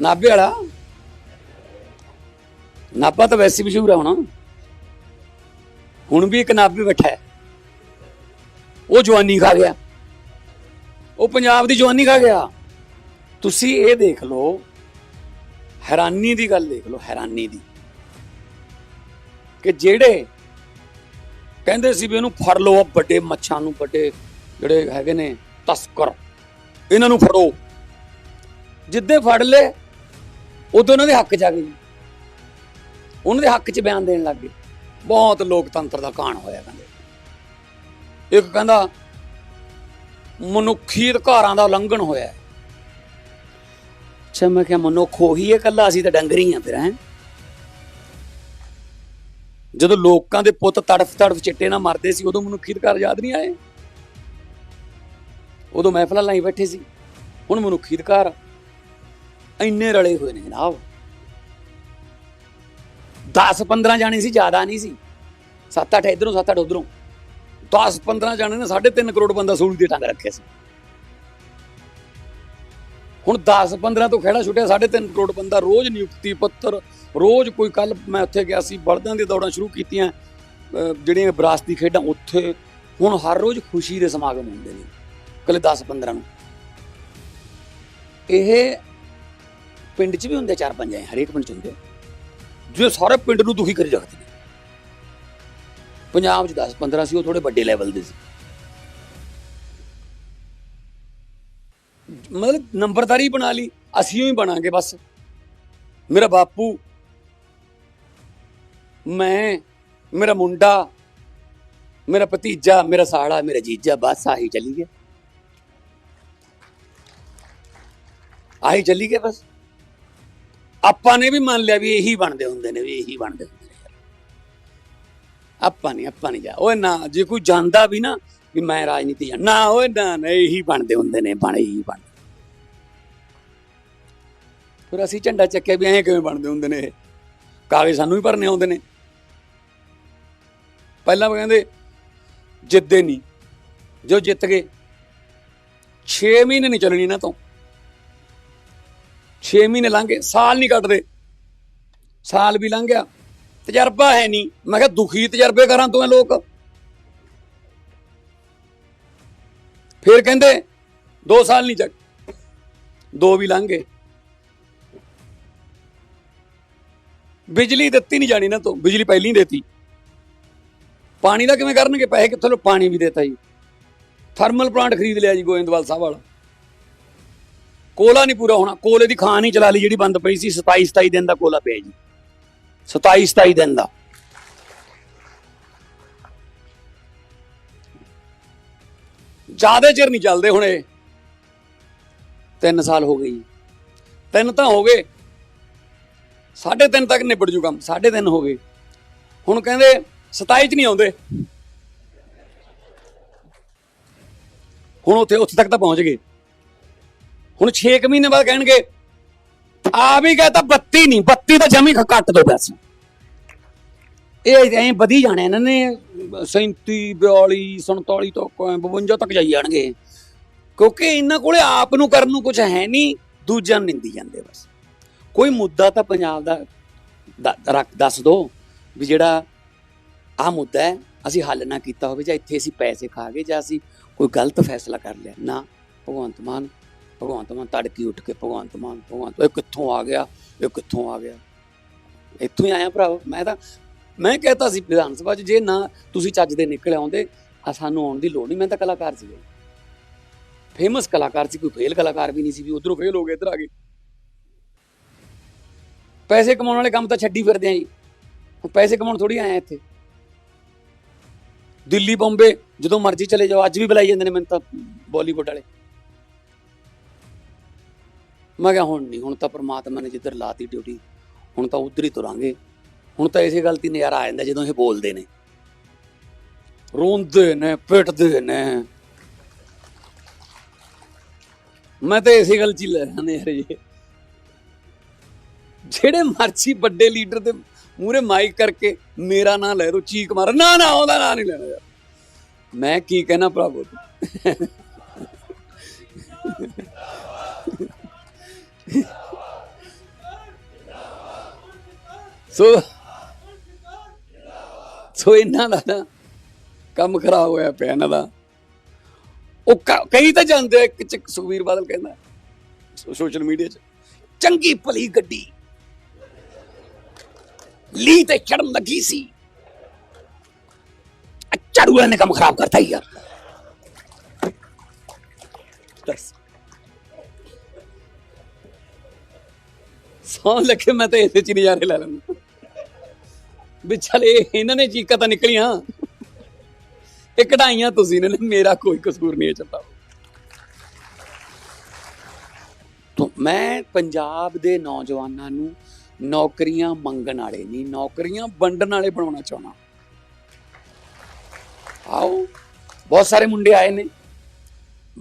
ਨਾਭੇ ਵਾਲਾ। ਨਾਭਾ ਤਾਂ ਵੈਸੇ ਮਸ਼ਹੂਰ ਆ ਹੁਣ। ਹੁਣ ਵੀ ਇੱਕ ਨਾਭੇ ਬੈਠਾ ਹੈ। ਉਹ ਜਵਾਨੀ ਖਾ ਗਿਆ। ਉਹ ਪੰਜਾਬ ਦੀ ਜਵਾਨੀ ਖਾ ਗਿਆ। ਤੁਸੀਂ ਇਹ ਦੇਖ ਲਓ। ਹੈਰਾਨੀ ਦੀ ਗੱਲ ਦੇਖ ਲਓ, ਹੈਰਾਨੀ ਦੀ। ਕਿ ਜਿਹੜੇ ਕਹਿੰਦੇ ਸੀ ਵੀ ਇਹਨੂੰ ਫੜ ਲਓ ਵੱਡੇ ਮੱਛਾਂ ਨੂੰ, ਵੱਡੇ ਜਿਹੜੇ ਹੈਗੇ ਨੇ ਤਸਕਰ। ਇਹਨਾਂ ਨੂੰ ਫੜੋ। ਜਿੱਦੇ ਫੜ ਲਏ ਉਦੋਂ ਉਹਨਾਂ ਦੇ ਹੱਕ ਚ ਆ ਗਏ ਜੀ। ਉਹਨਾਂ ਦੇ ਹੱਕ 'ਚ ਬਿਆਨ ਦੇਣ ਲੱਗ ਗਏ। ਬਹੁਤ ਲੋਕਤੰਤਰ ਦਾ ਕਾਣ ਹੋਇਆ ਕਹਿੰਦੇ। ਇੱਕ ਕਹਿੰਦਾ, ਮਨੁੱਖੀ ਅਧਿਕਾਰਾਂ ਦਾ ਉਲੰਘਣ ਹੋਇਆ ਅੱਛਾ, ਮੈਂ ਕਿਹਾ ਮਨੁੱਖ ਉਹੀ ਹੈ ਕੱਲਾ ਅਸੀਂ ਤਾਂ ਡੰਗਰੀ ਆ ਫਿਰ, ਹੈ। ਜਦੋਂ ਲੋਕਾਂ ਦੇ ਪੁੱਤ ਤੜਫ ਤੜਫ ਚਿੱਟੇ ਨਾਲ ਮਰਦੇ ਸੀ, ਉਦੋਂ ਮਨੁੱਖੀ ਅਧਿਕਾਰ ਯਾਦ ਨਹੀਂ ਆਏ। ਉਦੋਂ ਮਹਿਫਲਾਂ ਲਾਈ ਬੈਠੇ ਸੀ। ਹੁਣ ਮਨੁੱਖੀ ਅਧਿਕਾਰ ਇੰਨੇ ਰਲੇ ਹੋਏ ਨੇ ਜਨਾਬ। 10 15 ਜਾਣੇ ਸੀ, ਜ਼ਿਆਦਾ ਨਹੀਂ ਸੀ। 7 8 ਇਧਰੋਂ 7 8 ਉਧਰੋਂ। 10 15 ਜਾਣੇ ਨੇ 3.5 ਕਰੋੜ ਬੰਦਾ ਸੂਲੀ ਦੇ ਟੰਗ ਰੱਖਿਆ ਸੀ। ਹੁਣ 10 15 ਤੋਂ ਖੇੜਾ ਛੁੱਟਿਆ 3.5 ਕਰੋੜ ਬੰਦਾ ਰੋਜ਼ ਨਿਯੁਕਤੀ ਪੱਤਰ, ਰੋਜ਼ ਕੋਈ ਕੱਲ ਮੈਂ ਉੱਥੇ ਗਿਆ ਸੀ ਬਲਦਾਂ ਦੀਆਂ ਦੌੜਾਂ ਸ਼ੁਰੂ ਕੀਤੀਆਂ ਜਿਹੜੀਆਂ ਵਿਰਾਸਤੀ ਖੇਡਾਂ ਉੱਥੇ, ਹੁਣ ਹਰ ਰੋਜ਼ ਖੁਸ਼ੀ ਦੇ ਸਮਾਗਮ ਹੁੰਦੇ ਨੇ ਕੱਲੇ 10 15 ਨੂੰ। ਇਹ ਪਿੰਡ 'ਚ ਵੀ ਹੁੰਦੇ ਚਾਰ ਪੰਜ ਐ, ਹਰੇਕ ਪਿੰਡ 'ਚ ਹੁੰਦੇ ਜੋ ਸਾਰੇ ਪਿੰਡ ਨੂੰ ਦੁਖੀ ਕਰੀ ਰੱਖਦੇ ਨੇ। ਪੰਜਾਬ 'ਚ 10 15 ਸੀ, ਉਹ ਥੋੜੇ ਵੱਡੇ ਲੈਵਲ ਦੇ ਸੀ। ਮਤਲਬ ਨੰਬਰਦਾਰੀ ਬਣਾ ਲਈ, ਅਸੀਂ ਹੀ ਬਣਾਂਗੇ ਬਸ। ਮੇਰਾ ਬਾਪੂ, ਮੈਂ, ਮੇਰਾ ਮੁੰਡਾ, ਮੇਰਾ ਭਤੀਜਾ, ਮੇਰਾ ਸਾਲਾ, ਮੇਰਾ ਜੀਜਾ, ਬਸ ਆਹੀ ਚੱਲੀ ਗਿਆ। ਆਹੀ ਚੱਲੀ ਗਿਆ ਬਸ। ਆਪਾਂ ਨੇ ਵੀ ਮੰਨ ਲਿਆ ਵੀ ਇਹੀ ਬਣਦੇ ਹੁੰਦੇ ਨੇ, ਵੀ ਇਹੀ ਬਣਦੇ ਹੁੰਦੇ ਨੇ। ਆਪਾਂ ਨਹੀਂ ਆਪਾਂ ਨਹੀਂ ਜਾ, ਓਏ ਨਾ, ਜੇ ਕੋਈ ਜਾਂਦਾ ਵੀ ਨਾ, ਵੀ ਮੈਂ ਰਾਜਨੀਤੀ ਜਾਂ, ਨਾ, ਓਏ ਨਾ ਇਹੀ ਬਣਦੇ ਹੁੰਦੇ ਨੇ, ਬਣ, ਇਹੀ ਬਣ। ਫਿਰ ਅਸੀਂ ਝੰਡਾ ਚੱਕਿਆ ਵੀ ਐਂ ਕਿਵੇਂ ਬਣਦੇ ਹੁੰਦੇ ਨੇ ਇਹ? ਕਾਗਜ਼ ਸਾਨੂੰ ਵੀ ਭਰਨੇ ਆਉਂਦੇ ਨੇ। ਪਹਿਲਾਂ ਕਹਿੰਦੇ ਜਿੱਦੇ ਨਹੀਂ ਜੋ ਜਿੱਤ ਗਏ 6 ਮਹੀਨੇ ਨਹੀਂ ਚੱਲਣੀ ਇਹਨਾਂ ਤੋਂ। 6 ਮਹੀਨੇ ਲੰਘ ਗਏ, ਸਾਲ ਨਹੀਂ ਕੱਟਦੇ। ਸਾਲ ਵੀ ਲੰਘ ਗਿਆ। ਤਜਰਬਾ ਹੈ ਨਹੀਂ। ਮੈਂ ਕਿਹਾ ਦੁਖੀ ਤਜਰਬੇ ਕਰਾਂ ਤੂੰ ਲੋਕ। ਫਿਰ ਕਹਿੰਦੇ 2 ਸਾਲ ਨਹੀਂ ਚੱਕ। ਦੋ ਵੀ ਲੰਘ ਗਏ। ਬਿਜਲੀ ਦਿੱਤੀ ਨਹੀਂ ਜਾਣੀ ਨਾ ਤੋਂ। ਬਿਜਲੀ ਪਹਿਲਾਂ ਹੀ ਦੇਤੀ। ਪਾਣੀ ਦਾ ਕਿਵੇਂ ਕਰਨਗੇ? ਪੈਸੇ ਕਿੱਥੋਂ ਲੋ ਪਾਣੀ ਵੀ ਦੇਤਾ ਜੀ। ਥਰਮਲ ਪਲਾਂਟ ਖਰੀਦ ਲਿਆ ਜੀ ਗੋਇੰਦਵਾਲ ਸਾਹਿਬ ਵਾਲਾ। ਕੋਲਾ ਨਹੀਂ ਪੂਰਾ ਹੋਣਾ, ਕੋਲੇ ਦੀ ਖਾਨ ਹੀ ਚਲਾ ਲਈ ਜਿਹੜੀ ਬੰਦ ਪਈ ਸੀ 27 27 ਦਿਨ ਦਾ ਕੋਲਾ ਪਿਆ ਜੀ। 27 27 ਦਿਨ ਦਾ। ਜ਼ਿਆਦਾ ਚਿਰ ਨਹੀਂ ਚੱਲਦੇ ਹੁਣ ਇਹ। 3 ਸਾਲ ਹੋ ਗਏ ਜੀ। ਤਿੰਨ ਤਾਂ ਹੋ ਗਏ। ਸਾਢੇ ਤਿੰਨ ਤੱਕ ਨਿਬੜ ਜੂ ਕੰਮ, ਸਾਢੇ ਤਿੰਨ ਹੋ ਗਏ। ਹੁਣ ਕਹਿੰਦੇ 27 ਚ ਨਹੀਂ ਆਉਂਦੇ। ਹੁਣ ਉੱਥੇ ਉੱਥੇ ਤੱਕ ਤਾਂ ਪਹੁੰਚ ਗਏ। ਹੁਣ 6 ਮਹੀਨੇ ਬਾਅਦ ਕਹਿਣਗੇ ਆ ਵੀ ਕਹਤਾ 32 ਨਹੀਂ 32 ਤਾਂ ਜਮੀ ਘੱਟ ਦੋ ਪੈਸੇ। ਇਹ ਐਂ ਵਧੀ ਜਾਣੇ ਇਹਨਾਂ ਨੇ 37 42 47 ਤੱਕ ਐਂ 52 ਤੱਕ ਜਾਈ ਜਾਣਗੇ। ਕਿਉਂਕਿ ਇਹਨਾਂ ਕੋਲੇ ਆਪ ਨੂੰ ਕਰਨ ਨੂੰ ਕੁਝ ਹੈ ਨਹੀਂ, ਦੂਜਿਆਂ ਨੂੰ ਨਿੰਦੀ ਜਾਂਦੇ ਬਸ। ਕੋਈ ਮੁੱਦਾ ਤਾਂ ਪੰਜਾਬ ਦਾ ਰੱਖ ਦੱਸ ਦੋ ਵੀ ਜਿਹੜਾ ਆ ਮੁੱਦਾ ਹੈ, ਅਸੀਂ ਹੱਲ ਨਾ ਕੀਤਾ ਹੋਵੇ, ਜਾਂ ਇੱਥੇ ਅਸੀਂ ਪੈਸੇ ਖਾ ਗਏ, ਜਾਂ ਅਸੀਂ ਕੋਈ ਗਲਤ ਫੈਸਲਾ ਕਰ ਲਿਆ। ਨਾ, ਭਗਵੰਤ ਮਾਨ ਭਗਵੰਤ ਮਾਨ, ਤੜਕੀ ਉੱਠ ਕੇ ਭਗਵੰਤ ਮਾਨ, ਭਗਵੰਤ ਇਹ ਕਿੱਥੋਂ ਆ ਗਿਆ, ਇਹ ਕਿੱਥੋਂ ਆ ਗਿਆ? ਇੱਥੋਂ ਹੀ ਆਇਆ ਭਰਾ ਮੈਂ ਤਾਂ, ਮੈਂ ਕਹਤਾ ਸੀ ਵਿਧਾਨ ਸਭਾ 'ਚ, ਜੇ ਨਾ ਤੁਸੀਂ ਚੱਜ ਦੇ ਨਿਕਲ ਆਉਂਦੇ ਆ ਸਾਨੂੰ ਆਉਣ ਦੀ ਲੋੜ ਨਹੀਂ। ਮੈਂ ਤਾਂ ਕਲਾਕਾਰ ਸੀ। ਫੇਮਸ ਕਲਾਕਾਰ ਸੀ, ਕੋਈ ਫੇਲ ਕਲਾਕਾਰ ਵੀ ਨਹੀਂ ਸੀ, ਵੀ ਉਧਰੋਂ ਫੇਲ ਹੋ ਗਏ, ਇੱਧਰ ਆ ਗਏ। ਪੈਸੇ ਕਮਾਉਣ ਵਾਲੇ ਕੰਮ ਤਾਂ ਛੱਡੀ ਫਿਰਦੇ ਆ ਜੀ। ਹੁਣ ਪੈਸੇ ਕਮਾਉਣ ਥੋੜੀ ਆਇਆ ਇੱਥੇ। ਦਿੱਲੀ, ਬੰਬੇ, ਜਦੋਂ ਮਰਜ਼ੀ ਚਲੇ ਜਾਓ, ਅੱਜ ਵੀ ਬੁਲਾਈ ਜਾਂਦੇ ਨੇ ਮੈਨੂੰ ਤਾਂ, ਬਾਲੀਵੁੱਡ ਵਾਲੇ। ਮੈਂ ਕਿਹਾ ਹੁਣ ਨਹੀਂ, ਹੁਣ ਤਾਂ ਪ੍ਰਮਾਤਮਾ ਨੇ ਜਿੱਧਰ ਲਾਤੀ ਡਿਊਟੀ ਹੁਣ ਤਾਂ ਉਧਰ ਹੀ ਤੁਰਾਂਗੇ। ਹੁਣ ਤਾਂ ਇਸੇ ਗਲਤੀ ਨਜ਼ਾਰਾ ਆ ਜਾਂਦਾ ਜਦੋਂ ਇਹ ਬੋਲਦੇ ਨੇ। ਰੋਂਦੇ ਨੇ, ਪਿੱਟਦੇ ਨੇ। ਮੈਂ ਤਾਂ ਇਸੇ ਗੱਲ ਚ ਹੀ ਲੈ ਰਿਹਾ ਯਾਰ ਇਹ। ਜਿਹੜੇ ਮਰਜ਼ੀ ਵੱਡੇ ਲੀਡਰ ਦੇ ਮੂਰੇ ਮਾਈਕ ਕਰਕੇ ਮੇਰਾ ਨਾਂ ਲੈ ਦੋ, ਚੀਕ ਮਾਰ। ਨਾ ਨਾ, ਉਹਦਾ ਨਾਂ ਨਹੀਂ ਲੈਣਾ ਯਾਰ। ਮੈਂ ਕੀ ਕਹਿਣਾ ਭਰਾਵੋ? ਸੋ ਸੋ ਇਹਨਾਂ ਦਾ ਨਾ ਕੰਮ ਖਰਾਬ ਹੋਇਆ ਪਿਆ ਇਹਨਾਂ ਦਾ ਉਹ ਕ- ਕਈ ਤਾਂ ਜਾਂਦੇ ਆ, ਇੱਕ ਚ ਸੁਖਵੀਰ ਬਾਦਲ ਕਹਿੰਦਾ ਸੋਸ਼ਲ ਮੀਡੀਆ 'ਚ ਚੰਗੀ ਭਲੀ ਗੱਡੀ ਲੀ ਤੇ ਚੜਨ ਲੱਗੀ ਸੀ ਆ ਝਾੜੂ ਵਾਲੇ ਨੇ ਕੰਮ ਖਰਾਬ ਕਰਤਾ ਹੀ ਯਾਰ ਦੱਸ ਸੌਂ ਲੱਗੇ, ਮੈਂ ਤਾਂ ਇਸੇ ਚ ਹੀ ਨਜ਼ਾਰੇ ਲੈ ਲੈਂਦਾ। ਵੀ ਚੱਲ ਇਹ ਇਹਨਾਂ ਨੇ ਚੀਕਾਂ ਤਾਂ ਨਿਕਲੀਆਂ। ਇਹ ਕਢਾਈਆਂ ਤੁਸੀਂ ਨੇ, ਮੇਰਾ ਕੋਈ ਕਸੂਰ ਨਹੀਂ ਹੈ ਚੱਲਦਾ ਤੋਂ ਮੈਂ ਪੰਜਾਬ ਦੇ ਨੌਜਵਾਨਾਂ ਨੂੰ ਨੌਕਰੀਆਂ ਮੰਗਣ ਵਾਲੇ ਨਹੀਂ, ਨੌਕਰੀਆਂ ਵੰਡਣ ਵਾਲੇ ਬਣਾਉਣਾ ਚਾਹੁੰਦਾ। ਆਓ, ਬਹੁਤ ਸਾਰੇ ਮੁੰਡੇ ਆਏ ਨੇ।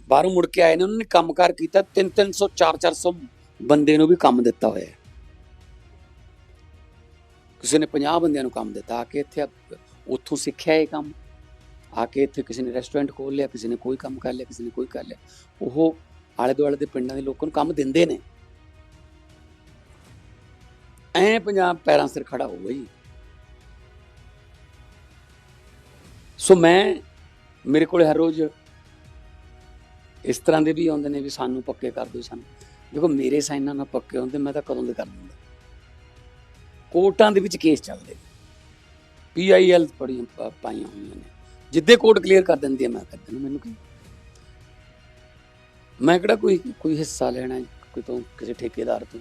ਬਾਹਰੋਂ ਮੁੜ ਕੇ ਆਏ ਨੇ, ਉਹਨਾਂ ਨੇ ਕੰਮਕਾਰ ਕੀਤਾ 3 300 4 400 ਬੰਦੇ ਨੂੰ ਵੀ ਕੰਮ ਦਿੱਤਾ ਹੋਇਆ ਕਿਸੇ ਨੇ 50 ਬੰਦਿਆਂ ਨੂੰ ਕੰਮ ਦਿੱਤਾ, ਆ ਕੇ ਇੱਥੇ ਉੱਥੋਂ ਸਿੱਖਿਆ ਇਹ ਕੰਮ। ਆ ਕੇ ਇੱਥੇ ਕਿਸੇ ਨੇ ਰੈਸਟੋਰੈਂਟ ਖੋਲ ਲਿਆ, ਕਿਸੇ ਨੇ ਕੋਈ ਕੰਮ ਕਰ ਲਿਆ, ਕਿਸੇ ਨੇ ਕੋਈ ਕਰ ਲਿਆ। ਉਹ ਆਲੇ ਦੁਆਲੇ ਦੇ ਪਿੰਡਾਂ ਦੇ ਲੋਕਾਂ ਨੂੰ ਕੰਮ ਦਿੰਦੇ ਨੇ। ਐ ਪੰਜਾਬ ਪੈਰਾਂ ਸਿਰ ਖੜਾ ਹੋਊਗਾ ਜੀ। ਸੋ ਮੈਂ, ਮੇਰੇ ਕੋਲ ਹਰ ਰੋਜ਼ ਇਸ ਤਰ੍ਹਾਂ ਦੇ ਵੀ ਆਉਂਦੇ ਨੇ ਵੀ ਸਾਨੂੰ ਪੱਕੇ ਕਰ ਦਿਓ ਸਾਨੂੰ। ਦੇਖੋ ਮੇਰੇ ਸਾਈਨਾਂ ਨਾਲ ਪੱਕੇ ਹੁੰਦੇ ਮੈਂ ਤਾਂ ਕਦੋਂ ਦੇ ਕਰ ਦਿੰਦਾ। ਕੋਰਟਾਂ ਦੇ ਵਿੱਚ ਕੇਸ ਚੱਲਦੇ ਪੀਆਈਐਲ ਬੜੀਆਂ ਪਾਈਆਂ ਹੋਈਆਂ ਨੇ। ਜਿੱਦੇ ਕੋਰਟ ਕਲੀਅਰ ਕਰ ਦਿੰਦੀ ਹੈ ਮੈਂ ਕਰ ਦਿੰਦਾ। ਮੈਨੂੰ ਕੀ? ਮੈਂ ਕਿਹੜਾ ਕੋਈ ਕੋਈ ਹਿੱਸਾ ਲੈਣਾ ਕੋਈ ਤੋਂ ਕਿਸੇ ਠੇਕੇਦਾਰ ਤੋਂ?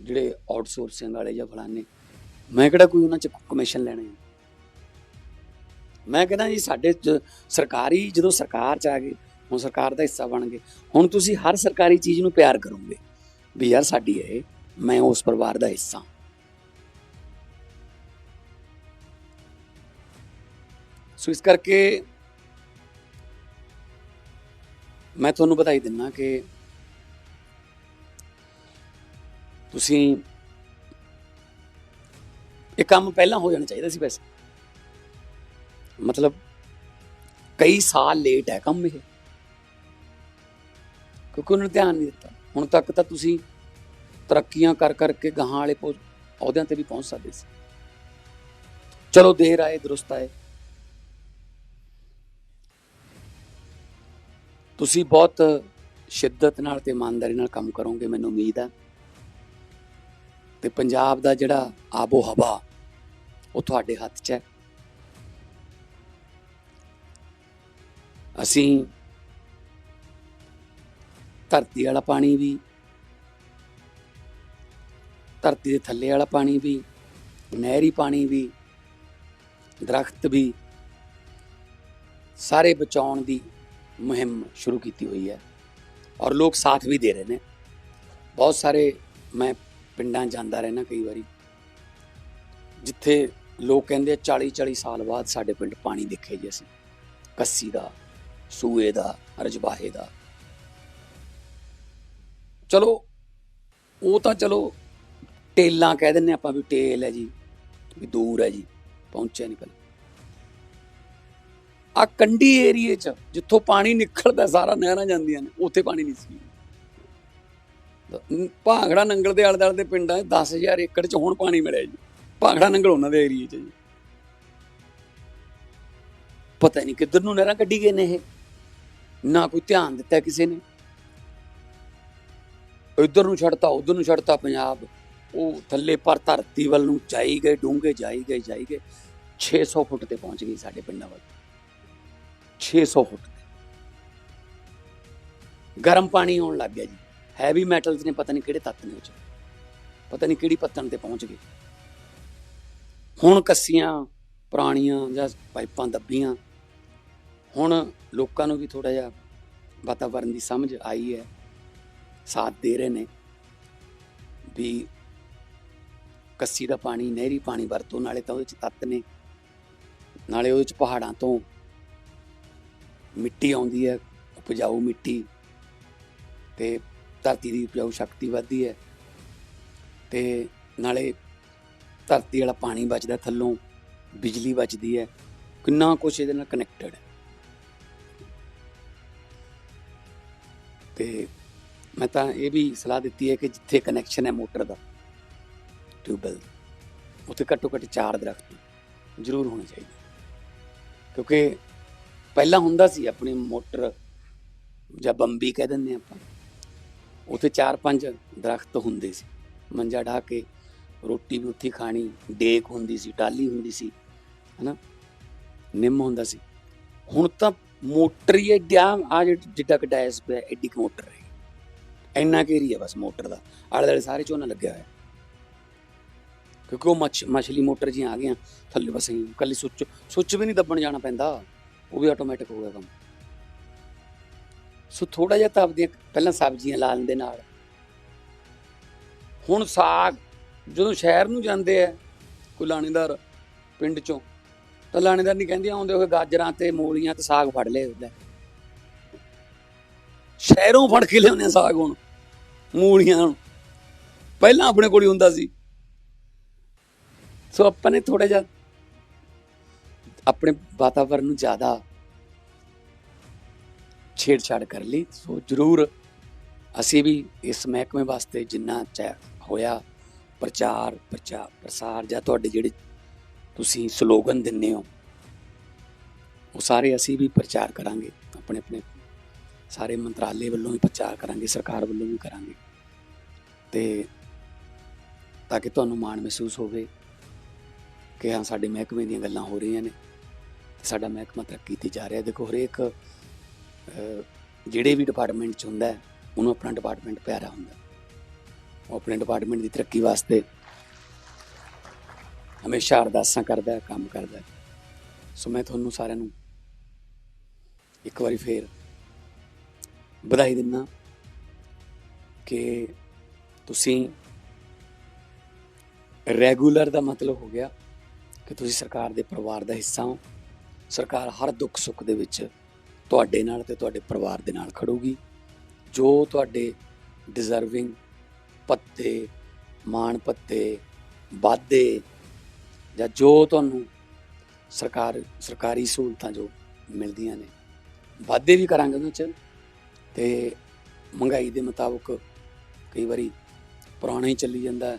ਜਿਹੜੇ ਆਊਟਸੋਰਸਿੰਗ ਵਾਲੇ ਜਾਂ ਫਲਾਣੇ। ਮੈਂ ਕਿਹੜਾ ਕੋਈ ਉਹਨਾਂ ਚ ਕਮਿਸ਼ਨ ਲੈਣਾ ਮੈਂ ਕਹਿੰਦਾ ਜੀ ਸਾਡੇ ਸਰਕਾਰੀ ਜਦੋਂ ਸਰਕਾਰ ਚ ਆ ਗਏ ਹੁਣ ਸਰਕਾਰ ਦਾ ਹਿੱਸਾ ਬਣ ਗਏ। ਹੁਣ ਤੁਸੀਂ ਹਰ ਸਰਕਾਰੀ ਚੀਜ਼ ਨੂੰ ਪਿਆਰ ਕਰੋਗੇ। ਵੀ ਯਾਰ ਸਾਡੀ ਹੈ ਇਹ, ਮੈਂ ਉਸ ਪਰਿਵਾਰ ਦਾ ਹਿੱਸਾ ਸੋ ਇਸ ਕਰਕੇ ਮੈਂ ਤੁਹਾਨੂੰ ਬਤਾਈ ਦਿੰਨਾ ਕਿ ਤੁਸੀਂ ਇਹ ਕੰਮ ਪਹਿਲਾਂ ਹੋ ਜਾਣਾ ਚਾਹੀਦਾ ਸੀ ਵੈਸੇ। ਮਤਲਬ ਕਈ ਸਾਲ ਲੇਟ ਹੈ ਕੰਮ ਇਹ। ਕਿਉਂਕਿ ਉਹਨਾਂ ਨੇ ਧਿਆਨ ਨਹੀਂ ਦਿੱਤਾ। ਹੁਣ ਤੱਕ ਤਾਂ ਤੁਸੀਂ ਤਰੱਕੀਆਂ ਕਰ ਕਰਕੇ ਗਾਹਾਂ ਵਾਲੇ ਪੋ- ਅਹੁਦਿਆਂ ਤੇ ਵੀ ਪਹੁੰਚ ਸਕਦੇ ਸੀ। ਚਲੋ, ਦੇਰ ਆਏ, ਦਰੁਸਤ ਆਏ। ਤੁਸੀਂ ਬਹੁਤ ਸ਼ਿੱਦਤ ਨਾਲ ਤੇ ਇਮਾਨਦਾਰੀ ਨਾਲ ਕੰਮ ਕਰੋਗੇ, ਮੈਨੂੰ ਉਮੀਦ ਹੈ। ਤੇ ਪੰਜਾਬ ਦਾ ਜਿਹੜਾ ਆਬੋ ਹਵਾ ਉਹ ਤੁਹਾਡੇ ਹੱਥ 'ਚ ਹੈ। ਅਸੀਂ ਧਰਤੀ ਵਾਲਾ ਪਾਣੀ ਵੀ ਧਰਤੀ ਦੇ ਥੱਲੇ ਵਾਲਾ ਪਾਣੀ ਵੀ, ਨਹਿਰੀ ਪਾਣੀ ਵੀ, ਦਰਖਤ ਵੀ, ਸਾਰੇ ਬਚਾਉਣ ਦੀ ਮੁਹਿੰਮ ਸ਼ੁਰੂ ਕੀਤੀ ਹੋਈ ਹੈ ਔਰ ਲੋਕ ਸਾਥ ਵੀ ਦੇ ਰਹੇ ਨੇ। ਬਹੁਤ ਸਾਰੇ ਮੈਂ ਪਿੰਡਾਂ ਜਾਂਦਾ ਰਹਿਣਾ ਕਈ ਵਾਰੀ, ਜਿੱਥੇ ਲੋਕ ਕਹਿੰਦੇ ਆ 40 40 ਸਾਲ ਬਾਅਦ ਸਾਡੇ ਪਿੰਡ ਪਾਣੀ ਦੇਖੇ ਜੀ ਅਸੀਂ ਕੱਸੀ ਦਾ, ਸੂਏ ਦਾ ਰਜਬਾਹੇ ਦਾ। ਚਲੋ, ਉਹ ਤਾਂ ਚਲੋ ਟੇਲਾਂ ਕਹਿ ਦਿੰਨੇ ਆਪਾਂ ਵੀ ਟੇਲ ਹੈ ਜੀ, ਵੀ ਦੂਰ ਹੈ ਜੀ, ਪਹੁੰਚਿਆ ਨਹੀਂ ਪਹਿਲਾਂ। ਆ ਕੰਢੀ ਏਰੀਏ ਚ ਜਿੱਥੋਂ ਪਾਣੀ ਨਿਕਲਦਾ, ਸਾਰਾ ਨਹਿਰਾਂ ਜਾਂਦੀਆਂ ਨੇ, ਉੱਥੇ ਪਾਣੀ ਨਹੀਂ ਸੀ। ਭਾਂਗੜਾ ਨੰਗਲ ਦੇ ਆਲੇ ਦੁਆਲੇ ਦੇ ਪਿੰਡਾਂ 'ਚ 10000 ਏਕੜ ਚ ਹੁਣ ਪਾਣੀ ਮਿਲਿਆ ਜੀ। ਭਾਂਗੜਾ ਨੰਗਲ ਉਹਨਾਂ ਦੇ ਏਰੀਏ ਚ ਜੀ। ਪਤਾ ਨਹੀਂ ਕਿੱਧਰ ਨੂੰ ਨਹਿਰਾਂ ਕੱਢੀ ਗਏ ਨੇ ਇਹ। ਨਾ ਕੋਈ ਧਿਆਨ ਦਿੱਤਾ ਕਿਸੇ ਨੇ। ਇੱਧਰ ਨੂੰ ਛੱਡਤਾ, ਉਧਰ ਨੂੰ ਛੱਡਤਾ ਪੰਜਾਬ। ਉਹ ਥੱਲੇ ਪਰ ਧਰਤੀ ਵੱਲ ਨੂੰ ਜਾਈ ਗਏ, ਡੂੰਘੇ ਜਾਈ ਗਏ ਜਾਈ ਗਏ। 600 ਫੁੱਟ ਤੇ ਪਹੁੰਚ ਗਈ ਸਾਡੇ ਪਿੰਡਾਂ ਵੱਲ। 600 ਫੁੱਟ ਤੇ। ਗਰਮ ਪਾਣੀ ਆਉਣ ਲੱਗ ਗਿਆ ਜੀ। ਹੈਵੀ ਮੈਟਲਸ ਨੇ ਪਤਾ ਨਹੀਂ ਕਿਹੜੇ ਤੱਤ ਨੇ ਉਹ ਚ। ਪਤਾ ਨਹੀਂ ਕਿਹੜੀ ਪੱਤਣ ਤੇ ਪਹੁੰਚ ਗਏ। ਹੁਣ ਕੱਸੀਆਂ, ਪੁਰਾਣੀਆਂ ਜਾਂ ਪਾਈਪਾਂ ਦੱਬੀਆਂ। ਹੁਣ ਲੋਕਾਂ ਨੂੰ ਵੀ ਥੋੜਾ ਜਿਹਾ ਵਾਤਾਵਰਨ ਦੀ ਸਮਝ ਆਈ ਹੈ। ਸਾਥ ਦੇ ਰਹੇ ਨੇ। ਵੀ ਕੱਸੀ ਦਾ ਪਾਣੀ, ਨਹਿਰੀ ਪਾਣੀ ਵਰਤੋ, ਨਾਲੇ ਤਾਂ ਉਹਦੇ ਚ ਤੱਤ ਨੇ। ਨਾਲੇ ਉਹਦੇ ਚ ਪਹਾੜਾਂ ਤੋਂ ਮਿੱਟੀ ਆਉਂਦੀ ਹੈ, ਉਪਜਾਊ ਮਿੱਟੀ ਤੇ ਧਰਤੀ ਦੀ ਉਪਜਾਊ ਸ਼ਕਤੀ ਵੱਧਦੀ ਹੈ ਤੇ ਨਾਲੇ ਧਰਤੀ ਵਾਲਾ ਪਾਣੀ ਬਚਦਾ ਥੱਲੋਂ, ਬਿਜਲੀ ਬਚਦੀ ਹੈ, ਕਿੰਨਾ ਕੁਛ ਇਹਦੇ ਨਾਲ ਕਨੈਕਟਡ ਹੈ। ਤੇ ਮੈਂ ਤਾਂ ਇਹ ਵੀ ਸਲਾਹ ਦਿੱਤੀ ਹੈ ਕਿ ਜਿੱਥੇ ਕਨੈਕਸ਼ਨ ਹੈ ਮੋਟਰ ਦਾ ਟਿਊਬਵੈਲ ਉੱਥੇ ਘੱਟੋ ਘੱਟ ਚਾਰ ਦਰਖਤ ਜ਼ਰੂਰ ਹੋਣੇ ਚਾਹੀਦੇ। ਕਿਉਂਕਿ ਪਹਿਲਾਂ ਹੁੰਦਾ ਸੀ ਆਪਣੀ ਮੋਟਰ ਜਾਂ ਬੰਬੀ ਕਹਿ ਦਿੰਦੇ ਆਪਾਂ, ਉੱਥੇ ਚਾਰ ਪੰਜ ਦਰਖਤ ਹੁੰਦੇ ਸੀ। ਮੰਜਾ ਢਾ ਕੇ ਰੋਟੀ ਵੀ ਉੱਥੇ ਖਾਣੀ, ਡੇਕ ਹੁੰਦੀ ਸੀ ਟਾਲੀ ਹੁੰਦੀ ਸੀ, ਹਨਾ? ਨਿੰਮ ਹੁੰਦਾ ਸੀ। ਹੁਣ ਤਾਂ ਮੋਟਰ ਹੀ ਐਡਿਆ ਆ ਜਿੱਡਾ ਕਿ ਡਾਇਸ ਪਿਆ, ਐਡੀ ਕੁ ਮੋਟਰ ਹੈ। ਇੰਨਾ ਕੁ ਹੈ ਬਸ ਮੋਟਰ ਦਾ। ਆਲੇ ਦੁਆਲੇ ਸਾਰੇ ਝੋਨਾ ਲੱਗਿਆ ਹੋਇਆ। ਕਿਉਂਕਿ ਉਹ ਮੱਛ ਮਛਲੀ ਮੋਟਰ ਜੀ ਆ ਗਈਆਂ, ਥੱਲੇ ਬਸ ਹੀ ਕੱਲੀ ਸੁੱਚ ਸੁੱਚ ਵੀ ਨਹੀਂ ਦੱਬਣ ਜਾਣਾ ਪੈਂਦਾ, ਉਹ ਵੀ ਆਟੋਮੈਟਿਕ ਹੋ ਗਿਆ ਕੰਮ। ਸੋ ਥੋੜਾ ਜਿਹਾ ਤਾਂ ਆਪਦੀਆਂ ਪਹਿਲਾਂ ਸਬਜ਼ੀਆਂ ਲਾ ਲੈਂਦੇ ਨਾਲ। ਹੁਣ ਸਾਗ, ਜਦੋਂ ਸ਼ਹਿਰ ਨੂੰ ਜਾਂਦੇ ਆ, ਕੋਈ ਲਾਣੇਦਾਰ ਪਿੰਡ ਚੋਂ, ਤਾਂ ਲਾਣੇਦਾਰ ਨਹੀਂ ਕਹਿੰਦੇ ਆਉਂਦੇ ਹੋਏ ਗਾਜਰਾਂ ਤੇ ਮੂਲੀਆਂ ਤੇ ਸਾਗ ਫੜ ਲਏ ਉਹਦਾ। ਸ਼ਹਿਰੋਂ ਫੜ ਕੇ ਲਿਆਉਂਦੇ ਸਾਗ ਹੁਣ, ਮੂਲੀਆਂ ਪਹਿਲਾਂ ਆਪਣੇ ਕੋਲ ਹੀ ਹੁੰਦਾ ਸੀ। ਸੋ ਆਪਾਂ ਨੇ ਥੋੜਾ ਜਿਹਾ ਆਪਣੇ ਵਾਤਾਵਰਨ ਨੂੰ ਜ਼ਿਆਦਾ ਛੇੜਛਾੜ ਕਰ ਲਈ। ਸੋ ਜ਼ਰੂਰ ਅਸੀਂ ਵੀ ਇਸ ਮਹਿਕਮੇ ਵਾਸਤੇ ਜਿੰਨਾ ਚਾ ਹੋਇਆ, ਪ੍ਰਚਾਰ ਪ੍ਰਚਾਰ ਪ੍ਰਸਾਰ ਜਾਂ ਤੁਹਾਡੇ ਜਿਹੜੇ ਤੁਸੀਂ ਸਲੋਗਨ ਦਿੰਦੇ ਹੋ, ਉਹ ਸਾਰੇ ਅਸੀਂ ਵੀ ਪ੍ਰਚਾਰ ਕਰਾਂਗੇ। ਆਪਣੇ ਆਪਣੇ ਸਾਰੇ ਮੰਤਰਾਲੇ ਵੱਲੋਂ ਵੀ ਪ੍ਰਚਾਰ ਕਰਾਂਗੇ, ਸਰਕਾਰ ਵੱਲੋਂ ਵੀ ਕਰਾਂਗੇ। ਤੇ ਤਾਂ ਕਿ ਤੁਹਾਨੂੰ ਮਾਣ ਮਹਿਸੂਸ ਹੋਵੇ। ਕਿ ਹਾਂ, ਸਾਡੇ ਮਹਿਕਮੇ ਦੀਆਂ ਗੱਲਾਂ ਹੋ ਰਹੀਆਂ ਨੇ। ਤੇ ਸਾਡਾ ਮਹਿਕਮਾ ਤਰੱਕੀ ਤੇ ਜਾ ਰਿਹਾ। ਦੇਖੋ, ਹਰੇਕ ਜਿਹੜੇ ਵੀ ਡਿਪਾਰਟਮੈਂਟ ਚ ਹੁੰਦਾ ਉਹਨੂੰ ਆਪਣਾ ਡਿਪਾਰਟਮੈਂਟ ਪਿਆਰਾ ਹੁੰਦਾ ਉਹ ਆਪਣੇ ਡਿਪਾਰਟਮੈਂਟ ਦੀ ਤਰੱਕੀ ਵਾਸਤੇ ਹਮੇਸ਼ਾ ਅਰਦਾਸਾਂ ਕਰਦਾ ਕੰਮ ਕਰਦਾ ਸੋ ਮੈਂ ਤੁਹਾਨੂੰ ਸਾਰਿਆਂ ਨੂੰ ਇੱਕ ਵਾਰੀ ਫੇਰ ਵਧਾਈ ਦਿੰਦਾ ਕਿ ਤੁਸੀਂ ਰੈਗੂਲਰ ਦਾ ਮਤਲਬ ਹੋ ਗਿਆ। ਕਿ ਤੁਸੀਂ ਸਰਕਾਰ ਦੇ ਪਰਿਵਾਰ ਦਾ ਹਿੱਸਾ ਹੋ। ਸਰਕਾਰ ਹਰ ਦੁੱਖ ਸੁੱਖ ਦੇ ਵਿੱਚ ਤੁਹਾਡੇ ਨਾਲ ਤੇ ਤੁਹਾਡੇ ਪਰਿਵਾਰ ਦੇ ਨਾਲ ਖੜੂਗੀ। ਜੋ ਤੁਹਾਡੇ ਡਿਜ਼ਰਵਿੰਗ ਪੱਤੇ, ਮਾਣ ਪੱਤੇ, ਵਾਧੇ ਜਾਂ ਜੋ ਤੁਹਾਨੂੰ ਸਰਕਾਰ, ਸਰਕਾਰੀ ਸਹੂਲਤਾਂ ਜੋ ਮਿਲਦੀਆਂ ਨੇ, ਵਾਧੇ ਵੀ ਕਰਾਂਗੇ ਉਹਨਾਂ ਚ। ਤੇ ਮਹਿੰਗਾਈ ਦੇ ਮੁਤਾਬਕ ਕਈ ਵਾਰੀ ਪੁਰਾਣਾ ਹੀ ਚੱਲੀ ਜਾਂਦਾ